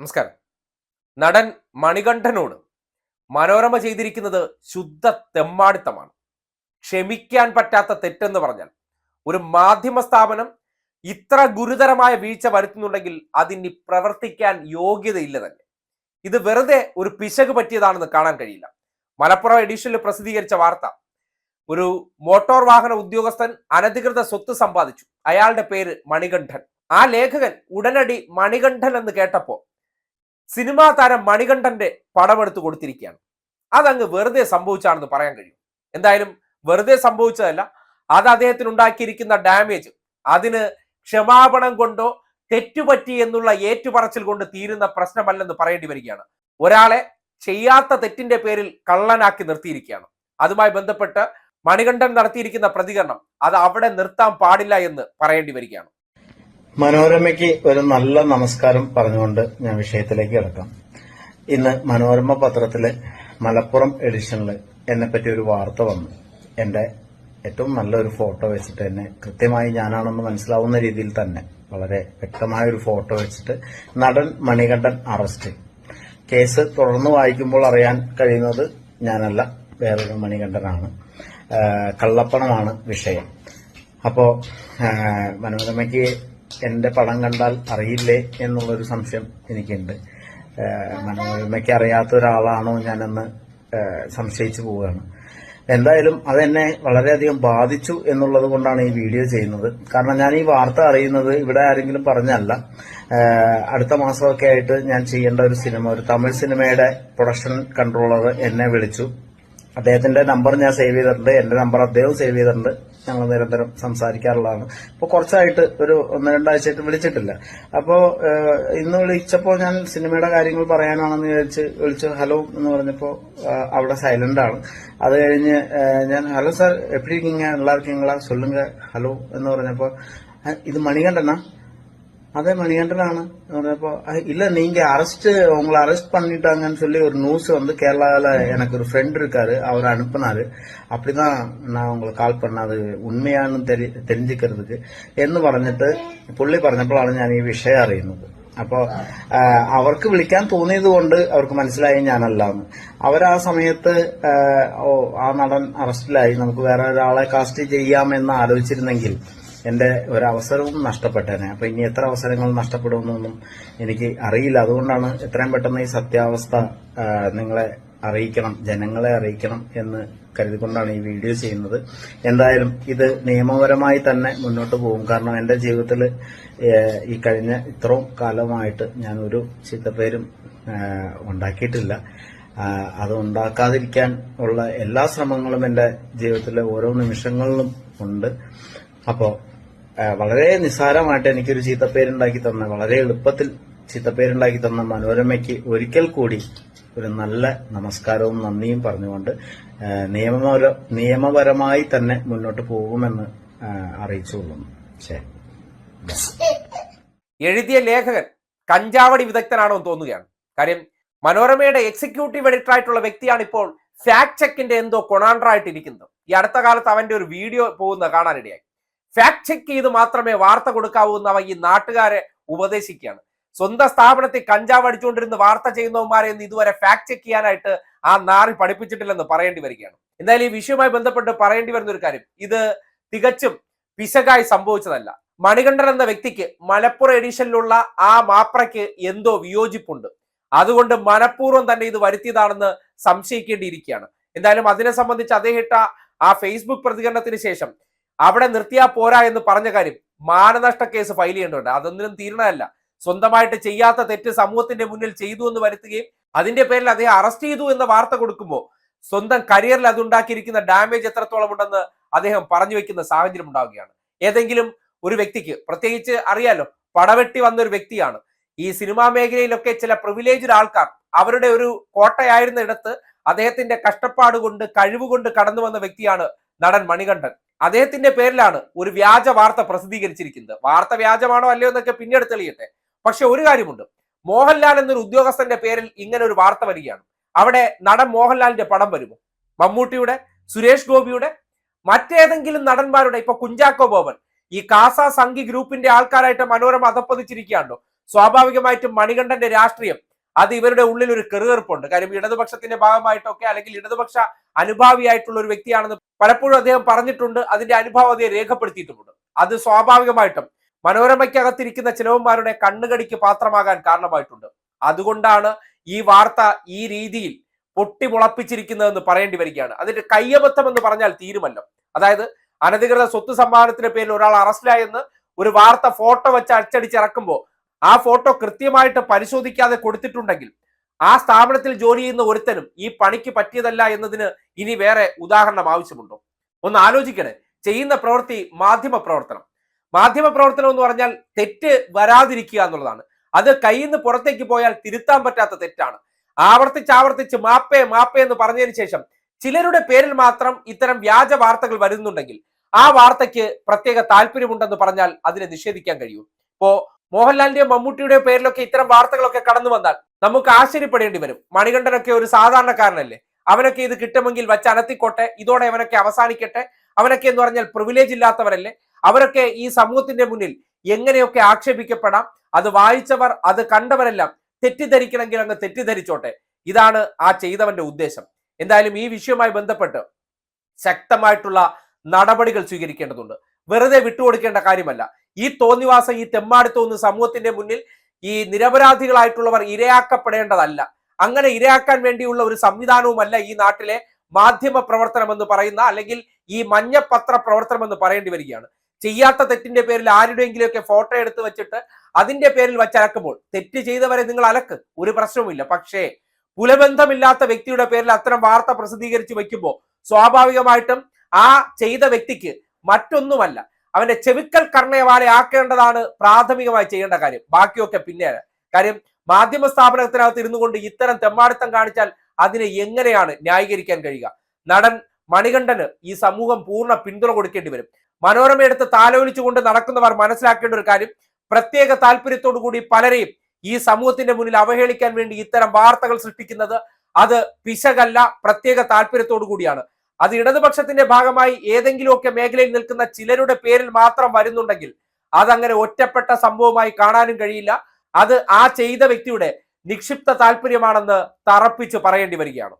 നമസ്കാരം. നടൻ മണികണ്ഠനോട് മനോരമ ചെയ്തിരിക്കുന്നത് ശുദ്ധ തെമ്മാടിത്തമാണ്. ക്ഷമിക്കാൻ പറ്റാത്ത തെറ്റെന്ന് പറഞ്ഞാൽ ഒരു മാധ്യമ സ്ഥാപനം ഇത്ര ഗുരുതരമായ വീഴ്ച വരുത്തുന്നുണ്ടെങ്കിൽ അതിന് പ്രവർത്തിക്കാൻ യോഗ്യതയില്ല തന്നെ. ഇത് വെറുതെ ഒരു പിശക് പറ്റിയതാണെന്ന് കാണാൻ കഴിയില്ല. മലപ്പുറം എഡിഷനിൽ പ്രസിദ്ധീകരിച്ച വാർത്ത ഒരു മോട്ടോർ വാഹന ഉദ്യോഗസ്ഥൻ അനധികൃത സ്വത്ത് സമ്പാദിച്ചു. അയാളുടെ പേര് മണികണ്ഠൻ. ആ ലേഖകൻ ഉടനടി മണികണ്ഠൻ എന്ന് കേട്ടപ്പോ സിനിമാ താരം മണികണ്ഠന്റെ പടമെടുത്ത് കൊടുത്തിരിക്കുകയാണ്. അതങ്ങ് വെറുതെ സംഭവിച്ചാണെന്ന് പറയാൻ കഴിയും. എന്തായാലും വെറുതെ സംഭവിച്ചതല്ല. അത് അദ്ദേഹത്തിന് ഉണ്ടാക്കിയിരിക്കുന്ന ഡാമേജ് അതിന് ക്ഷമാപണം കൊണ്ടോ തെറ്റുപറ്റി എന്നുള്ള ഏറ്റുപറച്ചിൽ കൊണ്ട് തീരുന്ന പ്രശ്നമല്ലെന്ന് പറയേണ്ടി വരികയാണ്. ഒരാളെ ചെയ്യാത്ത തെറ്റിന്റെ പേരിൽ കള്ളനാക്കി നിർത്തിയിരിക്കുകയാണ്. അതുമായി ബന്ധപ്പെട്ട് മണികണ്ഠൻ നടത്തിയിരിക്കുന്ന പ്രതികരണം അത് അവിടെ നിർത്താൻ പാടില്ല എന്ന് പറയേണ്ടി വരികയാണ്. മനോരമയ്ക്ക് ഒരു നല്ല നമസ്കാരം പറഞ്ഞുകൊണ്ട് ഞാൻ വിഷയത്തിലേക്ക് കിടക്കാം. ഇന്ന് മനോരമ പത്രത്തിലെ മലപ്പുറം എഡിഷനിൽ എന്നെപ്പറ്റി ഒരു വാർത്ത വന്നു. എന്റെ ഏറ്റവും നല്ലൊരു ഫോട്ടോ വെച്ചിട്ട് തന്നെ കൃത്യമായി ഞാനാണെന്ന് മനസ്സിലാവുന്ന രീതിയിൽ തന്നെ വളരെ വ്യക്തമായ ഒരു ഫോട്ടോ വെച്ചിട്ട് നടൻ മണികണ്ഠൻ അറസ്റ്റ്. കേസ് തുടർന്ന് വായിക്കുമ്പോൾ അറിയാൻ കഴിയുന്നത് ഞാനല്ല വേറൊരു മണികണ്ഠനാണ്. കള്ളപ്പണമാണ് വിഷയം. അപ്പോ മനോരമയ്ക്ക് എന്റെ പടം കണ്ടാൽ അറിയില്ലേ എന്നുള്ളൊരു സംശയം എനിക്കുണ്ട്. മനോരമയ്ക്ക് അറിയാത്ത ഒരാളാണോ ഞാനെന്ന് സംശയിച്ചു പോവുകയാണ്. എന്തായാലും അതെന്നെ വളരെയധികം ബാധിച്ചു എന്നുള്ളത് കൊണ്ടാണ് ഈ വീഡിയോ ചെയ്യുന്നത്. കാരണം ഞാൻ ഈ വാർത്ത അറിയുന്നത് ഇവിടെ ആരെങ്കിലും പറഞ്ഞല്ല. അടുത്ത മാസമൊക്കെ ആയിട്ട് ഞാൻ ചെയ്യേണ്ട ഒരു സിനിമ ഒരു തമിഴ് സിനിമയുടെ പ്രൊഡക്ഷൻ കൺട്രോളർ എന്നെ വിളിച്ചു. അദ്ദേഹത്തിന്റെ നമ്പർ ഞാൻ സേവ് ചെയ്തിട്ടുണ്ട്. എന്റെ നമ്പർ അദ്ദേഹം സേവ് ചെയ്തിട്ടുണ്ട്. ഞങ്ങൾ നിരന്തരം സംസാരിക്കാറുള്ളതാണ്. അപ്പൊ കുറച്ചായിട്ട് ഒരു ഒന്ന് രണ്ടാഴ്ചയായിട്ട് വിളിച്ചിട്ടില്ല. അപ്പോൾ ഇന്ന് വിളിച്ചപ്പോൾ ഞാൻ സിനിമയുടെ കാര്യങ്ങൾ പറയാനാണെന്ന് വിചാരിച്ച് വിളിച്ചു. ഹലോ എന്ന് പറഞ്ഞപ്പോൾ അവിടെ സൈലന്റ് ആണ്. അത് കഴിഞ്ഞ് ഞാൻ ഹലോ സാർ എപ്പിടിക്കിങ്ങ എല്ലാവർക്കും ഹലോ എന്ന് പറഞ്ഞപ്പോൾ ഇത് മണികണ്ഠനാ? அதே மணிகண்டனான இல்ல நீங்க அரெஸ்ட் உங்களை அரெஸ்ட் பண்ணிட்டாங்கன்னு சொல்லி ஒரு நியூஸ் வந்து கேரளால எனக்கு ஒரு ஃப்ரெண்ட் இருக்காரு அவர் அனுப்புனாரு அப்படிதான் நான் உங்களுக்கு கால் பண்ணത് ഉണ്മയാണെന്ന് തെരി തെരിഞ്ഞിക്കരുത് എന്ന് പറഞ്ഞിട്ട് പുള്ളി പറഞ്ഞപ്പോഴാണ് ഞാൻ ഈ വിഷയം അറിയുന്നത്. അപ്പോൾ അവർക്ക് വിളിക്കാൻ തോന്നിയത് കൊണ്ട് അവർക്ക് മനസ്സിലായി ഞാനല്ല എന്ന് അവരാ സമയത്ത് ഓ ആ നടൻ അറസ്റ്റിലായി നമുക്ക് വേറെ ഒരാളെ കാസ്റ്റ് ചെയ്യാമെന്ന് ആലോചിച്ചിരുന്നെങ്കിൽ എന്റെ ഒരവസരവും നഷ്ടപ്പെട്ടേനെ. അപ്പൊ ഇനി എത്ര അവസരങ്ങൾ നഷ്ടപ്പെടുമെന്നൊന്നും എനിക്ക് അറിയില്ല. അതുകൊണ്ടാണ് എത്രയും പെട്ടെന്ന് ഈ സത്യാവസ്ഥ നിങ്ങളെ അറിയിക്കണം ജനങ്ങളെ അറിയിക്കണം എന്ന് കരുതിക്കൊണ്ടാണ് ഈ വീഡിയോ ചെയ്യുന്നത്. എന്തായാലും ഇത് നിയമപരമായി തന്നെ മുന്നോട്ട് പോകും. കാരണം എന്റെ ജീവിതത്തിൽ ഈ കഴിഞ്ഞ ഇത്രയും കാലമായിട്ട് ഞാൻ ഒരു ചീത്തപ്പേരും ഉണ്ടാക്കിയിട്ടില്ല. അത് ഉണ്ടാക്കാതിരിക്കാൻ ഉള്ള എല്ലാ ശ്രമങ്ങളും എന്റെ ജീവിതത്തിലെ ഓരോ നിമിഷങ്ങളിലും ഉണ്ട്. അപ്പോ ആ, വളരെ നിസ്സാരമായിട്ട് എനിക്കൊരു ചീത്തപ്പേരുണ്ടാക്കി തന്ന വളരെ എളുപ്പത്തിൽ ചീത്തപ്പേരുണ്ടാക്കി തന്ന മനോരമയ്ക്ക് ഒരിക്കൽ കൂടി ഒരു നല്ല നമസ്കാരവും നന്ദിയും പറഞ്ഞുകൊണ്ട് നിയമപര നിയമപരമായി തന്നെ മുന്നോട്ട് പോകുമെന്ന് അറിയിച്ചുകൊള്ളുന്നു. എഴുതിയ ലേഖകൻ കഞ്ചാവടി വിദഗ്ധനാണോ എന്ന് തോന്നുകയാണ്. കാര്യം മനോരമയുടെ എക്സിക്യൂട്ടീവ് എഡിറ്റർ ആയിട്ടുള്ള വ്യക്തിയാണ് ഇപ്പോൾ ഫാക്ട് ചെക്കിന്റെ എന്തോ കൊണാണ്ടറായിട്ടിരിക്കുന്നത് ഈ അടുത്ത കാലത്ത് അവന്റെ ഒരു വീഡിയോ പോകുന്ന കാണാനിടയായി. ഫാക്ട് ചെക്ക് ചെയ്ത് മാത്രമേ വാർത്ത കൊടുക്കാവൂ എന്ന് ഈ നാട്ടുകാരെ ഉപദേശിക്കുകയാണ്. സ്വന്തം സ്ഥാപനത്തിൽ കഞ്ചാവ് അടിച്ചുകൊണ്ടിരുന്ന് വാർത്ത ചെയ്യുന്നവന്മാരെ ഒന്നും ഇതുവരെ ഫാക്ട് ചെക്ക് ചെയ്യാനായിട്ട് ആ നാറി പഠിപ്പിച്ചിട്ടില്ലെന്ന് പറയേണ്ടി വരികയാണ്. എന്തായാലും ഈ വിഷയവുമായി ബന്ധപ്പെട്ട് പറയേണ്ടി വരുന്ന ഒരു കാര്യം. ഇത് തികച്ചും പിശകായി സംഭവിച്ചതല്ല. മണികണ്ഠൻ എന്ന വ്യക്തിക്ക് മലപ്പുറം എഡിഷനിലുള്ള ആ മാപ്രയ്ക്ക് എന്തോ വിയോജിപ്പുണ്ട്. അതുകൊണ്ട് മനഃപൂർവം തന്നെ ഇത് വരുത്തിയതാണെന്ന് സംശയിക്കേണ്ടിയിരിക്കുകയാണ്. എന്തായാലും അതിനെ സംബന്ധിച്ച് അദ്ദേഹം ആ ഫേസ്ബുക്ക് പ്രതികരണത്തിന് ശേഷം അവിടെ നിർത്തിയാ പോരാ എന്ന് പറഞ്ഞ കാര്യം മാനനഷ്ട കേസ് ഫയൽ ചെയ്യേണ്ടതുണ്ട്. അതൊന്നും തീരണമല്ല സ്വന്തമായിട്ട് ചെയ്യാത്ത തെറ്റ് സമൂഹത്തിന്റെ മുന്നിൽ ചെയ്തു എന്ന് വരുത്തുകയും അതിന്റെ പേരിൽ അദ്ദേഹം അറസ്റ്റ് ചെയ്തു എന്ന വാർത്ത കൊടുക്കുമ്പോൾ സ്വന്തം കരിയറിൽ അതുണ്ടാക്കിയിരിക്കുന്ന ഡാമേജ് എത്രത്തോളം ഉണ്ടെന്ന് അദ്ദേഹം പറഞ്ഞു വെക്കുന്ന സാഹചര്യം ഉണ്ടാവുകയാണ്. ഏതെങ്കിലും ഒരു വ്യക്തിക്ക് പ്രത്യേകിച്ച് അറിയാലോ പടവെട്ടി വന്ന ഒരു വ്യക്തിയാണ്. ഈ സിനിമാ മേഖലയിലൊക്കെ ചില പ്രിവിലേജ്ഡ് ആൾക്കാർ അവരുടെ ഒരു കോട്ടയായിരുന്ന ഇടത്ത് അദ്ദേഹത്തിന്റെ കഷ്ടപ്പാട് കൊണ്ട് കഴിവുകൊണ്ട് കടന്നു വന്ന വ്യക്തിയാണ് നടൻ മണികണ്ഠൻ. അദ്ദേഹത്തിന്റെ പേരിലാണ് ഒരു വ്യാജ വാർത്ത പ്രസിദ്ധീകരിച്ചിരിക്കുന്നത്. വാർത്ത വ്യാജമാണോ അല്ലയോ എന്നൊക്കെ പിന്നീട് തെളിയട്ടെ. പക്ഷെ ഒരു കാര്യമുണ്ട്. മോഹൻലാൽ എന്നൊരു ഉദ്യോഗസ്ഥന്റെ പേരിൽ ഇങ്ങനെ ഒരു വാർത്ത വരികയാണ്. അവിടെ നടൻ മോഹൻലാലിന്റെ പടം വരുമോ? മമ്മൂട്ടിയുടെ സുരേഷ് ഗോപിയുടെ മറ്റേതെങ്കിലും നടന്മാരുടെ ഇപ്പൊ കുഞ്ചാക്കോ ബോബൻ. ഈ കാസ സംഘി ഗ്രൂപ്പിന്റെ ആൾക്കാരായിട്ട് മനോരമ അതപ്പതിച്ചിരിക്കുകയാണോ സ്വാഭാവികമായിട്ടും മണികണ്ഠന്റെ രാഷ്ട്രീയം അത് ഇവരുടെ ഉള്ളിൽ ഒരു കെറുകെറുപ്പുണ്ട്. കാര്യം ഇടതുപക്ഷത്തിന്റെ ഭാഗമായിട്ടൊക്കെ അല്ലെങ്കിൽ ഇടതുപക്ഷ അനുഭാവിയായിട്ടുള്ള ഒരു വ്യക്തിയാണെന്ന് പലപ്പോഴും അദ്ദേഹം പറഞ്ഞിട്ടുണ്ട്. അതിന്റെ അനുഭാവം അദ്ദേഹം രേഖപ്പെടുത്തിയിട്ടുമുണ്ട്. അത് സ്വാഭാവികമായിട്ടും മനോരമയ്ക്കകത്തിരിക്കുന്ന ചിലവന്മാരുടെ കണ്ണുകടിക്ക് പാത്രമാകാൻ കാരണമായിട്ടുണ്ട്. അതുകൊണ്ടാണ് ഈ വാർത്ത ഈ രീതിയിൽ പൊട്ടിമുളപ്പിച്ചിരിക്കുന്നതെന്ന് പറയേണ്ടി വരികയാണ്. അതിന്റെ കയ്യബദ്ധം എന്ന് പറഞ്ഞാൽ തീരുമല്ലോ. അതായത് അനധികൃത സ്വത്ത് സമ്മാനത്തിന്റെ പേരിൽ ഒരാൾ അറസ്റ്റിലായെന്ന് ഒരു വാർത്ത ഫോട്ടോ വെച്ച് അച്ചടിച്ചിറക്കുമ്പോൾ ആ ഫോട്ടോ കൃത്യമായിട്ട് പരിശോധിക്കാതെ കൊടുത്തിട്ടുണ്ടെങ്കിൽ ആ സ്ഥാപനത്തിൽ ജോലി ചെയ്യുന്ന ഒരുത്തനും ഈ പണിക്ക് പറ്റിയതല്ല എന്നതിന് ഇനി വേറെ ഉദാഹരണം ആവശ്യമുണ്ടോ? ഒന്ന് ആലോചിക്കണേ. ചെയ്യുന്ന പ്രവൃത്തി മാധ്യമ പ്രവർത്തനം. മാധ്യമ പ്രവർത്തനം എന്ന് പറഞ്ഞാൽ തെറ്റ് വരാതിരിക്കുക എന്നുള്ളതാണ്. അത് കയ്യിൽ നിന്ന് പുറത്തേക്ക് പോയാൽ തിരുത്താൻ പറ്റാത്ത തെറ്റാണ്. ആവർത്തിച്ചാവർത്തിച്ച് ആവർത്തിച്ച് മാപ്പേ മാപ്പേ എന്ന് പറഞ്ഞതിന് ശേഷം ചിലരുടെ പേരിൽ മാത്രം ഇത്തരം വ്യാജ വാർത്തകൾ വരുന്നുണ്ടെങ്കിൽ ആ വാർത്തയ്ക്ക് പ്രത്യേക താല്പര്യമുണ്ടെന്ന് പറഞ്ഞാൽ അതിനെ നിഷേധിക്കാൻ കഴിയും. ഇപ്പോ മോഹൻലാലിന്റെയോ മമ്മൂട്ടിയുടെയോ പേരിലൊക്കെ ഇത്തരം വാർത്തകളൊക്കെ കടന്നു വന്നാൽ നമുക്ക് ആശ്ചര്യപ്പെടേണ്ടി വരും. മണികണ്ഠനൊക്കെ ഒരു സാധാരണക്കാരനല്ലേ? അവനൊക്കെ ഇത് കിട്ടുമെങ്കിൽ വച്ച് അനത്തിക്കോട്ടെ ഇതോടെ അവനൊക്കെ അവസാനിക്കട്ടെ അവനൊക്കെ എന്ന് പറഞ്ഞാൽ പ്രിവിലേജ് ഇല്ലാത്തവരല്ലേ? അവരൊക്കെ ഈ സമൂഹത്തിന്റെ മുന്നിൽ എങ്ങനെയൊക്കെ ആക്ഷേപിക്കപ്പെടാം? അത് വായിച്ചവർ അത് കണ്ടവരെല്ലാം തെറ്റിദ്ധരിക്കണമെങ്കിൽ അങ്ങ് തെറ്റിദ്ധരിച്ചോട്ടെ. ഇതാണ് ആ ചെയ്തവന്റെ ഉദ്ദേശം. എന്തായാലും ഈ വിഷയവുമായി ബന്ധപ്പെട്ട് ശക്തമായിട്ടുള്ള നടപടികൾ സ്വീകരിക്കേണ്ടതുണ്ട്. വെറുതെ വിട്ടുകൊടുക്കേണ്ട കാര്യമല്ല. ഈ തോന്നിവാസം ഈ തെമ്മാടിത്തോന്ന് സമൂഹത്തിന്റെ മുന്നിൽ ഈ നിരപരാധികളായിട്ടുള്ളവർ ഇരയാക്കപ്പെടേണ്ടതല്ല. അങ്ങനെ ഇരയാക്കാൻ വേണ്ടിയുള്ള ഒരു സംവിധാനവുമല്ല ഈ നാട്ടിലെ മാധ്യമ പ്രവർത്തനം എന്ന് പറയുന്ന അല്ലെങ്കിൽ ഈ മഞ്ഞപ്പത്ര പ്രവർത്തനം എന്ന് പറയേണ്ടി വരികയാണ്. ചെയ്യാത്ത തെറ്റിന്റെ പേരിൽ ആരുടെയെങ്കിലുമൊക്കെ ഫോട്ടോ എടുത്ത് വെച്ചിട്ട് അതിന്റെ പേരിൽ വച്ചലക്കുമ്പോൾ തെറ്റ് ചെയ്തവരെ നിങ്ങൾ അലക്ക്. ഒരു പ്രശ്നവുമില്ല. പക്ഷേ കുലബന്ധമില്ലാത്ത വ്യക്തിയുടെ പേരിൽ അത്തരം വാർത്ത പ്രസിദ്ധീകരിച്ച് വെക്കുമ്പോൾ സ്വാഭാവികമായിട്ടും ആ ചെയ്ത വ്യക്തിക്ക് മറ്റൊന്നുമല്ല. അവന്റെ ചെവിക്കൽ കർണയവാലെ ആക്കേണ്ടതാണ് പ്രാഥമികമായി ചെയ്യേണ്ട കാര്യം. ബാക്കിയൊക്കെ പിന്നെയാണ്. കാര്യം മാധ്യമ സ്ഥാപനത്തിനകത്ത് ഇരുന്നു കൊണ്ട് ഇത്തരം തെമ്മാടിത്തം കാണിച്ചാൽ അതിനെ എങ്ങനെയാണ് ന്യായീകരിക്കാൻ കഴിയുക? നടൻ മണികണ്ഠന് ഈ സമൂഹം പൂർണ പിന്തുണ കൊടുക്കേണ്ടി വരും. മനോരമ എടുത്ത് താലോലിച്ചുകൊണ്ട് നടക്കുന്നവർ മനസ്സിലാക്കേണ്ട ഒരു കാര്യം പ്രത്യേക താല്പര്യത്തോടു കൂടി പലരെയും ഈ സമൂഹത്തിന്റെ മുന്നിൽ അവഹേളിക്കാൻ വേണ്ടി ഇത്തരം വാർത്തകൾ സൃഷ്ടിക്കുന്നത് അത് പിശകല്ല പ്രത്യേക താല്പര്യത്തോടു കൂടിയാണ്. അത് ഇടതുപക്ഷത്തിന്റെ ഭാഗമായി ഏതെങ്കിലുമൊക്കെ മേഖലയിൽ നിൽക്കുന്ന ചിലരുടെ പേരിൽ മാത്രം വരുന്നുണ്ടെങ്കിൽ അതങ്ങനെ ഒറ്റപ്പെട്ട സംഭവമായി കാണാനും കഴിയില്ല. അത് ആ ചെയ്ത വ്യക്തിയുടെ നിക്ഷിപ്ത താല്പര്യമാണെന്ന് തറപ്പിച്ച് പറയേണ്ടി വരികയാണ്.